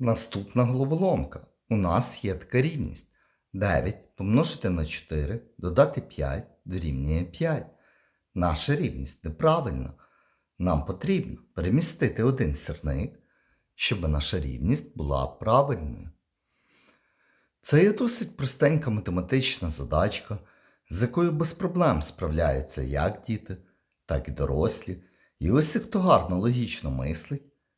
Наступна головоломка. У нас є така рівність. 9 помножити на 4, додати 5 дорівнює 5. Наша рівність неправильна. Нам потрібно перемістити один сірник, щоб наша рівність була правильною. Це є досить простенька математична задачка, з якою без проблем справляються як діти, так і дорослі. І усі, хто гарно логічно мислить,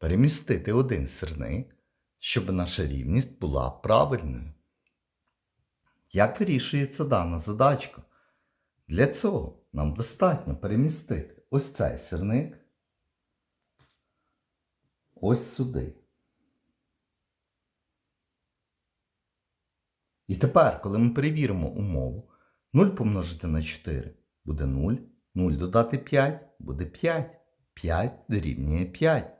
перемістити один сирник, щоб наша рівність була правильною. Як вирішується дана задачка? Для цього нам достатньо перемістити ось цей сирник ось сюди. І тепер, коли ми перевіримо умову, 0 помножити на 4 буде 0, 0 додати 5 буде 5. 5 дорівнює 5.